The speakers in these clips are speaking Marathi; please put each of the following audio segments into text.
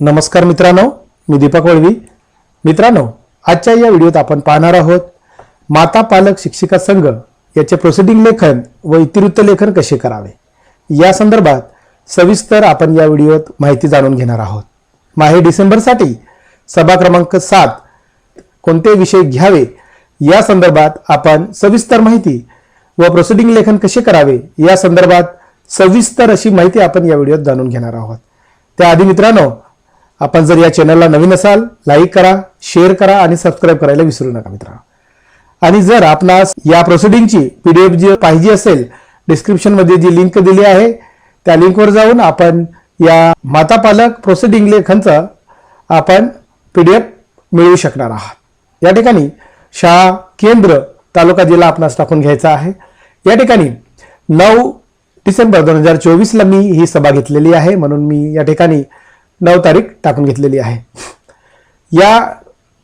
नमस्कार मित्रांनो मी दीपक वळवी. मित्रांनो आजच्या या व्हिडिओत आपण पाहणार आहोत माता पालक शिक्षिका संघ याचे प्रोसिडिंग लेखन व इतिवृत्त लेखन कसे करावे? या संदर्भात सविस्तर आपण या व्हिडिओत माहिती जाणून घेणार आहोत. माहे डिसेंबरसाठी सभा क्रमांक सात कोणते विषय घ्यावे? या संदर्भात आपण सविस्तर माहिती व प्रोसिडिंग लेखन कसे करावे? या संदर्भात सविस्तर अशी माहिती आपण या व्हिडिओत जाणून घेणार आहोत. त्याआधी मित्रांनो आपण जर या चॅनलला नवीन असाल लाईक करा शेअर करा आणि सबस्क्राईब करायला विसरू नका मित्रांनो आणि जर आपणास या प्रोसिडिंगची पीडीएफ जी पाहिजे असेल डिस्क्रिप्शनमध्ये जी लिंक दिली आहे त्या लिंकवर जाऊन आपण या माता पालक प्रोसिडिंग लेखांचं आपण पीडीएफ मिळवू शकणार आहात. या ठिकाणी शाळा केंद्र तालुका जिल्हा आपणास टाकून घ्यायचा आहे. या ठिकाणी नऊ डिसेंबर दोन हजार चोवीसला मी ही सभा घेतलेली आहे. म्हणून मी या ठिकाणी नऊ तारीख टाकून घेतलेली आहे. या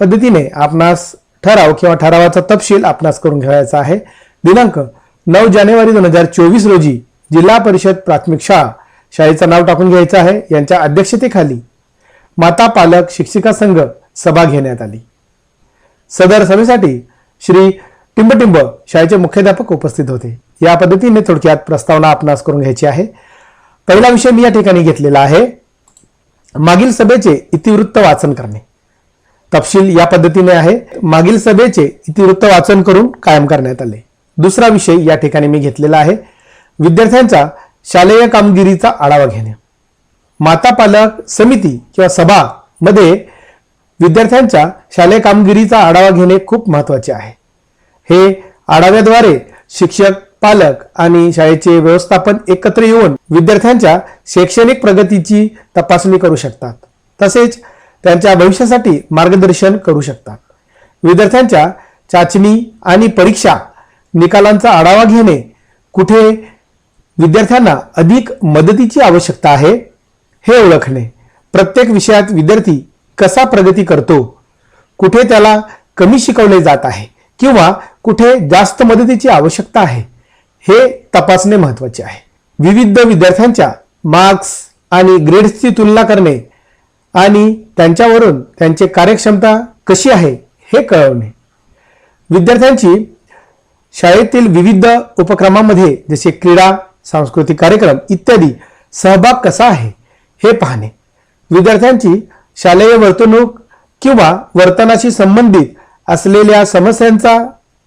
पद्धतीने आपणास ठराव किंवा ठरावाचा तपशील आपणास करून घ्यायचा आहे. दिनांक नऊ जानेवारी दोन हजार चोवीस रोजी जिल्हा परिषद प्राथमिक शाळा शाळेचं नाव टाकून घ्यायचं आहे. यांच्या अध्यक्षतेखाली माता पालक शिक्षिका संघ सभा घेण्यात आली. सदर सभेसाठी श्री टिंबटिंब शाळेचे मुख्याध्यापक उपस्थित होते. या पद्धतीने थोडक्यात प्रस्तावना आपणास करून घ्यायची आहे. पहिला विषय मी या ठिकाणी घेतलेला आहे. मागील सभेचे इतिवृत्त वाचन करणे. तपशील या पद्धतीने आहे. मागील सभेचे इतिवृत्त वाचन करून कायम करण्यात आले. दुसरा विषय या ठिकाणी मी घेतलेला आहे. विद्यार्थ्यांचा शालेय कामगिरीचा आढावा घेणे. माता पालक समिती किंवा सभा मध्ये विद्यार्थ्यांच्या शालेय कामगिरीचा आढावा घेणे खूप महत्त्वाचे आहे. हे आढाव्याद्वारे शिक्षक पालक आणि शाळेचे व्यवस्थापन एकत्र येऊन विद्यार्थ्यांच्या शैक्षणिक प्रगतीची तपासणी करू शकतात. तसेच त्यांच्या भविष्यासाठी मार्गदर्शन करू शकतात. विद्यार्थ्यांच्या चाचणी आणि परीक्षा निकालांचा आढावा घेणे कुठे विद्यार्थ्यांना अधिक मदतीची आवश्यकता आहे हे ओळखणे. प्रत्येक विषयात विद्यार्थी कसा प्रगती करतो कुठे त्याला कमी शिकवले जात आहे किंवा कुठे जास्त मदतीची आवश्यकता आहे हे तपासणे महत्त्वाचे आहे. विविध विद्यार्थ्यांच्या मार्क्स आणि ग्रेड्सची तुलना करणे आणि त्यांच्यावरून त्यांची कार्यक्षमता कशी आहे हे कळवणे. विद्यार्थ्यांची शाळेतील विविध उपक्रमामध्ये जसे क्रीडा सांस्कृतिक कार्यक्रम इत्यादी सहभाग कसा आहे हे पाहणे. विद्यार्थ्यांची शालेय वर्तणूक किंवा वर्तनाशी संबंधित असलेल्या समस्यांचा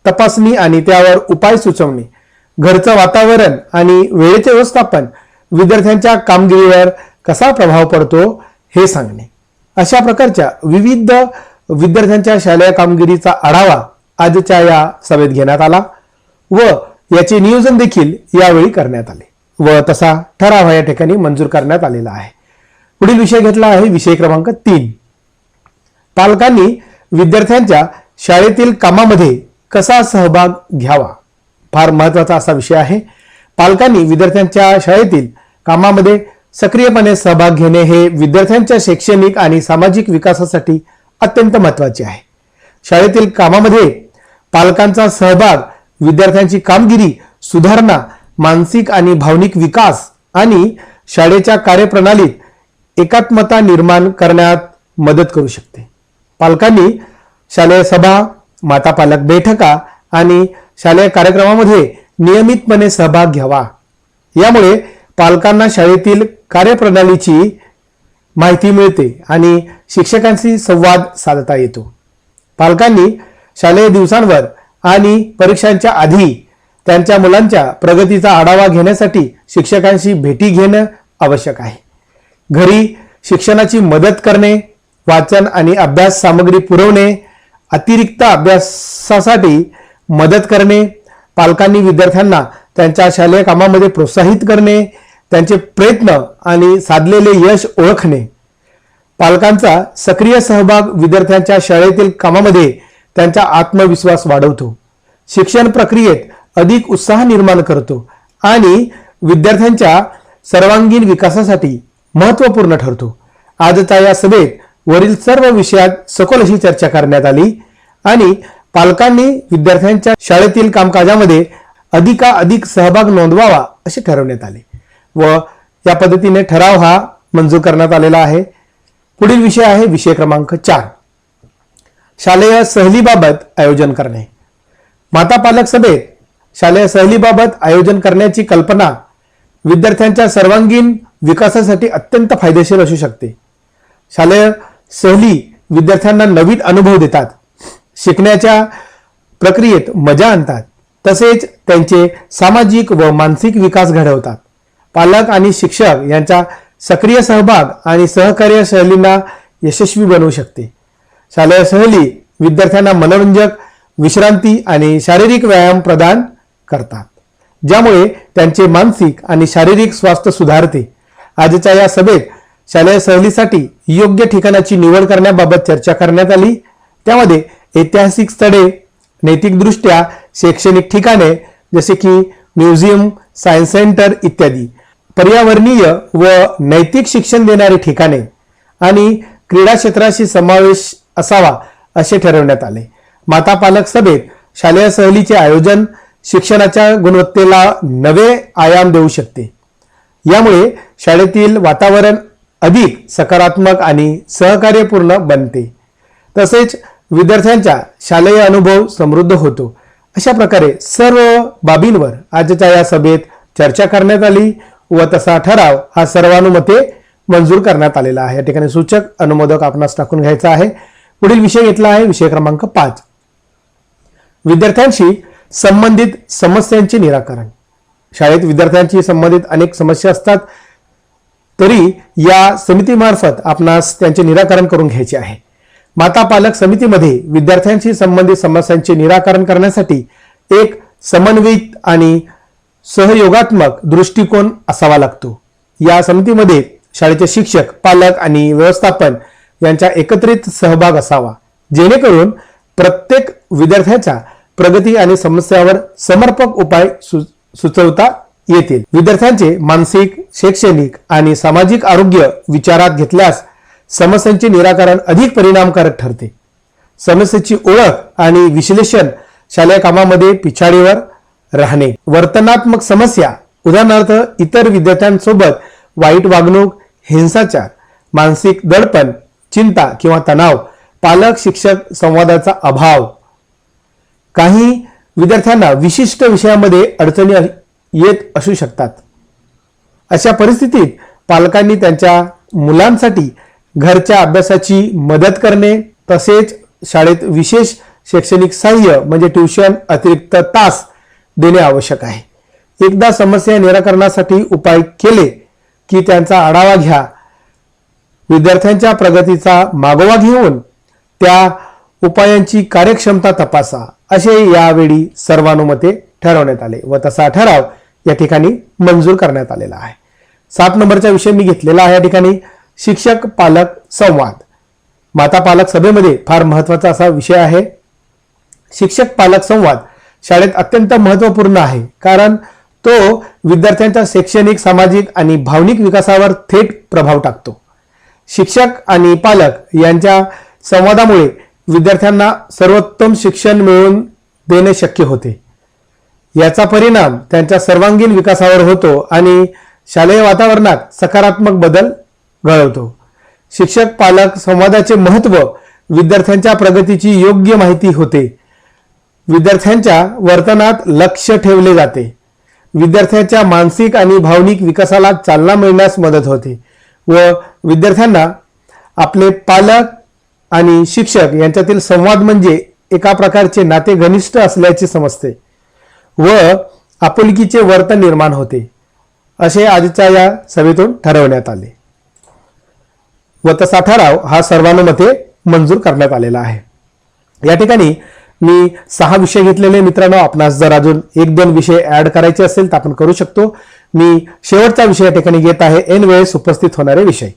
तपासणी आणि त्यावर उपाय सुचवणे. घरचं वातावरण आणि वेळेचे व्यवस्थापन विद्यार्थ्यांच्या कामगिरीवर कसा प्रभाव पडतो हे सांगणे. अशा प्रकारच्या विविध विद्यार्थ्यांच्या शालेय कामगिरीचा आढावा आजच्या या सभेत घेण्यात आला व याचे नियोजन देखील यावेळी करण्यात आले व तसा ठराव या ठिकाणी मंजूर करण्यात आलेला आहे. पुढील विषय घेतला आहे विषय क्रमांक तीन. पालकांनी विद्यार्थ्यांच्या शाळेतील कामामध्ये कसा सहभाग घ्यावा? फार महत्त्वाचा असा विषय आहे. पालकांनी विद्यार्थ्यांच्या शाळेतील कामामध्ये सक्रियपणे सहभाग घेणे हे विद्यार्थ्यांच्या शैक्षणिक आणि सामाजिक विकासासाठी अत्यंत महत्त्वाचे आहे. शाळेतील कामामध्ये पालकांचा सहभाग विद्यार्थ्यांची कामगिरी सुधारणा मानसिक आणि भावनिक विकास आणि शाळेच्या कार्यप्रणालीत एकात्मता निर्माण करण्यात मदत करू शकते. पालकांनी शालेय सभा माता पालक बैठका आणि शालेय कार्यक्रमामध्ये नियमितपणे सहभाग घ्यावा. यामुळे पालकांना शाळेतील कार्यप्रणालीची माहिती मिळते आणि शिक्षकांशी संवाद साधता येतो. पालकांनी शालेय दिवसांवर आणि परीक्षांच्या आधी त्यांच्या मुलांच्या प्रगतीचा आढावा घेण्यासाठी शिक्षकांशी भेटी घेणं आवश्यक आहे. घरी शिक्षणाची मदत करणे वाचन आणि अभ्यास सामग्री पुरवणे अतिरिक्त अभ्यासासाठी मदत करणे पालकांनी विद्यार्थ्यांना त्यांच्या शालेय कामामध्ये प्रोत्साहित करणे त्यांचे प्रयत्न आणि साधलेले यश ओळखणे. पालकांचा सक्रिय सहभाग विद्यार्थ्यांच्या शाळेतील कामामध्ये त्यांचा आत्मविश्वास वाढवतो. शिक्षण प्रक्रियेत अधिक उत्साह निर्माण करतो आणि विद्यार्थ्यांच्या सर्वांगीण विकासासाठी महत्त्वपूर्ण ठरतो. आजच्या या सभेत वरील सर्व विषयात सखोल अशी चर्चा करण्यात आली आणि पालकांनी विद्यार्थ्यांच्या शाळेतील कामकाजामध्ये अधिकाधिक सहभाग नोंदवावा असे ठरवण्यात आले व या पद्धतीने ठराव हा मंजूर करण्यात आलेला आहे. पुढील विषय आहे विषय क्रमांक चार. शालेय सहलीबाबत आयोजन करणे. माता पालक सभेत शालेय सहलीबाबत आयोजन करण्याची कल्पना विद्यार्थ्यांच्या सर्वांगीण विकासासाठी अत्यंत फायदेशीर असू शकते. शालेय सहली विद्यार्थ्यांना नवीन अनुभव देतात. शिकण्याच्या प्रक्रियेत मजा आणतात. तसेच त्यांचे सामाजिक व मानसिक विकास घडवतात. पालक आणि शिक्षक यांचा सक्रिय सहभाग आणि सहकार्य सहलींना यशस्वी बनवू शकते. शालेय सहली विद्यार्थ्यांना मनोरंजक विश्रांती आणि शारीरिक व्यायाम प्रदान करतात. ज्यामुळे त्यांचे मानसिक आणि शारीरिक स्वास्थ्य सुधारते. आजच्या या सभेत शालेय सहलीसाठी योग्य ठिकाणाची निवड करण्याबाबत चर्चा करण्यात आली. त्यामध्ये ऐतिहासिक स्थळे नैतिकदृष्ट्या शैक्षणिक ठिकाणे जसे की म्युझियम सायन्स सेंटर इत्यादी. पर्यावरणीय व नैतिक शिक्षण देणारी ठिकाणे आणि क्रीडा क्षेत्राशी समावेश असावा असे ठरवण्यात आले. माता पालक सभेत शालेय सहलीचे आयोजन शिक्षणाच्या गुणवत्तेला नवे आयाम देऊ शकते. यामुळे शाळेतील वातावरण अधिक सकारात्मक आणि सहकार्यपूर्ण बनते. तसेच विद्यार्थ्यांचा शालेय अनुभव समृद्ध होतो. अशा प्रकारे सर्व बाबींवर आजच्या या सभेत चर्चा करण्यात आली व तसा ठराव हा सर्वानुमते मंजूर करण्यात आलेला आहे. या ठिकाणी सूचक अनुमोदक आपणास टाकून घ्यायचा आहे. पुढील विषय घेतला आहे विषय क्रमांक पाच. विद्यार्थ्यांशी संबंधित समस्यांचे निराकरण. शाळेत विद्यार्थ्यांशी संबंधित अनेक समस्या असतात तरी या समितीमार्फत आपणास त्यांचे निराकरण करून घ्यायचे आहे. माता पालक समितीमध्ये विद्यार्थ्यांशी संबंधित समस्यांचे निराकरण करण्यासाठी एक समन्वित आणि सहयोगात्मक दृष्टिकोन असावा लागतो. या समितीमध्ये शाळेचे शिक्षक पालक आणि व्यवस्थापन यांचा एकत्रित सहभाग असावा. जेणेकरून प्रत्येक विद्यार्थ्याच्या प्रगती आणि समस्यावर समर्पक उपाय सु- सुचवता येतील. विद्यार्थ्यांचे मानसिक शैक्षणिक आणि सामाजिक आरोग्य विचारात घेतल्यास समस्यांचे निराकरण अधिक परिणामकारक ठरते. समस्येची ओळख आणि विश्लेषण शालेय कामामध्ये पिछाडीवर राहणे. वर्तनात्मक समस्या उदाहरणार्थ इतर विद्यार्थ्यांसोबत वाईट वागणूक हिंसाचार मानसिक दडपण चिंता किंवा तणाव पालक शिक्षक संवादाचा अभाव. काही विद्यार्थ्यांना विशिष्ट विषयामध्ये अडचणी येत असू शकतात. अशा परिस्थितीत पालकांनी त्यांच्या मुलांसाठी घरच्या अभ्यासाची मदत करणे तसेच शाळेत विशेष शैक्षणिक सहाय्य म्हणजे ट्युशन अतिरिक्त तास देणे आवश्यक आहे. एकदा समस्या निराकरणासाठी उपाय केले की त्यांचा आढावा घ्या. विद्यार्थ्यांच्या प्रगतीचा मागोवा घेऊन त्या उपायांची कार्यक्षमता तपासा असे यावेळी सर्वानुमते ठरवण्यात आले व तसा ठराव या ठिकाणी मंजूर करण्यात आलेला आहे. सात नंबरचा विषय मी घेतलेला आहे या ठिकाणी. शिक्षक पालक संवाद. माता पालक सभेमध्ये फार महत्त्वाचा असा विषय आहे. शिक्षक पालक संवाद शाळेत अत्यंत महत्त्वपूर्ण आहे. कारण तो विद्यार्थ्यांच्या शैक्षणिक सामाजिक आणि भावनिक विकासावर थेट प्रभाव टाकतो. शिक्षक आणि पालक यांच्या संवादामुळे विद्यार्थ्यांना सर्वोत्तम शिक्षण मिळवून देणे शक्य होते. याचा परिणाम त्यांच्या सर्वांगीण विकासावर होतो आणि शालेय वातावरणात सकारात्मक बदल घडवतो. शिक्षक पालक संवादाचे महत्त्व विद्यार्थ्यांच्या प्रगतीची योग्य माहिती होते. विद्यार्थ्यांच्या वर्तनात लक्ष ठेवले जाते. विद्यार्थ्यांच्या मानसिक आणि भावनिक विकासाला चालना मिळण्यास मदत होते व विद्यार्थ्यांना आपले पालक आणि शिक्षक यांच्यातील संवाद म्हणजे एका प्रकारचे नाते घनिष्ठ असल्याचे समजते व आपुलकीचे वर्तन निर्माण होते. असे आजच्या या सभेतून ठरवण्यात आले. व तसा ठराव हा सर्वानुमते मंजूर करण्यात आलेला आहे. या ठिकाणी मी सहा विषय घेतलेले मित्रांनो आपणास जर अजून एक दोन विषय ऍड करायचे असेल तर आपण करू शकतो. मी शेवटचा विषय या ठिकाणी घेत आहे एन वेळेस उपस्थित होणारे विषय.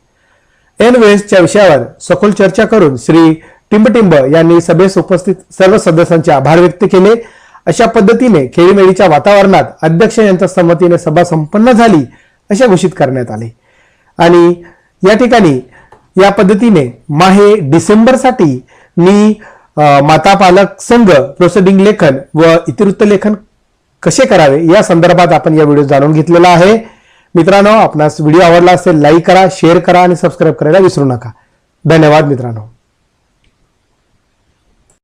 एन वेळेसच्या विषयावर सखोल चर्चा करून श्री टिंबटिंब यांनी सभेस उपस्थित सर्व सदस्यांचे आभार व्यक्त केले. अशा पद्धतीने खेळीमेळीच्या वातावरणात अध्यक्ष यांच्या संमतीने सभा संपन्न झाली असे घोषित करण्यात आले. आणि या ठिकाणी या पद्धतीने माहे डिसेंबरसाठी मी माता पालक संघ प्रोसेडिंग लेखन व इतिवृत्त लेखन कसे करावे या संदर्भात आपण या व्हिडिओ जाणून घेतलेला आहे. मित्रांनो आपणास व्हिडिओ आवडला असेल लाईक करा शेअर करा आणि सबस्क्राईब करायला विसरू नका. धन्यवाद मित्रांनो.